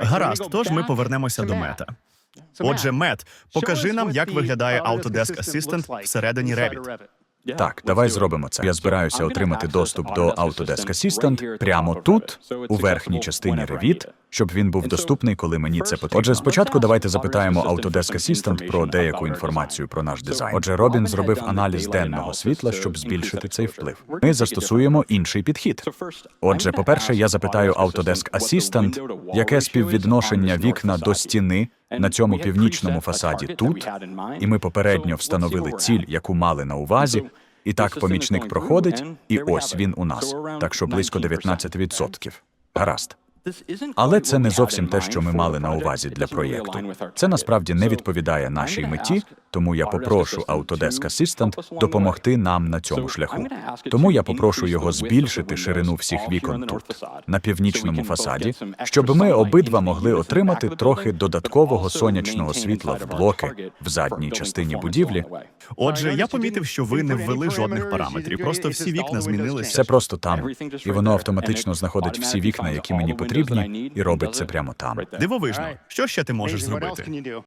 Гаразд, тож ми повернемося до мета. Отже, мет, покажи нам, як виглядає Autodesk Assistant всередині Revit. Так, давай зробимо це. Я збираюся отримати доступ до Autodesk Assistant прямо тут, у верхній частині Revit, щоб він був доступний, коли мені це потрібно. Отже, спочатку давайте запитаємо Autodesk Assistant про деяку інформацію про наш дизайн. Отже, Робін зробив аналіз денного світла, щоб збільшити цей вплив. Ми застосуємо інший підхід. Отже, по-перше, я запитаю Autodesk Assistant, яке співвідношення вікна до стіни на цьому північному фасаді тут, і ми попередньо встановили ціль, яку мали на увазі. І так помічник проходить, і ось він у нас. Так що близько 19%. Гаразд. Але це не зовсім те, що ми мали на увазі для проєкту. Це насправді не відповідає нашій меті, тому я попрошу Autodesk Assistant допомогти нам на цьому шляху. Тому я попрошу його збільшити ширину всіх вікон тут, на північному фасаді, щоб ми обидва могли отримати трохи додаткового сонячного світла в блоки в задній частині будівлі. Отже, я помітив, що ви не ввели жодних параметрів, просто всі вікна змінилися. Все просто там, і воно автоматично знаходить всі вікна, які мені потрібні, і робить це прямо там. Дивовижно. Що ще ти можеш зробити?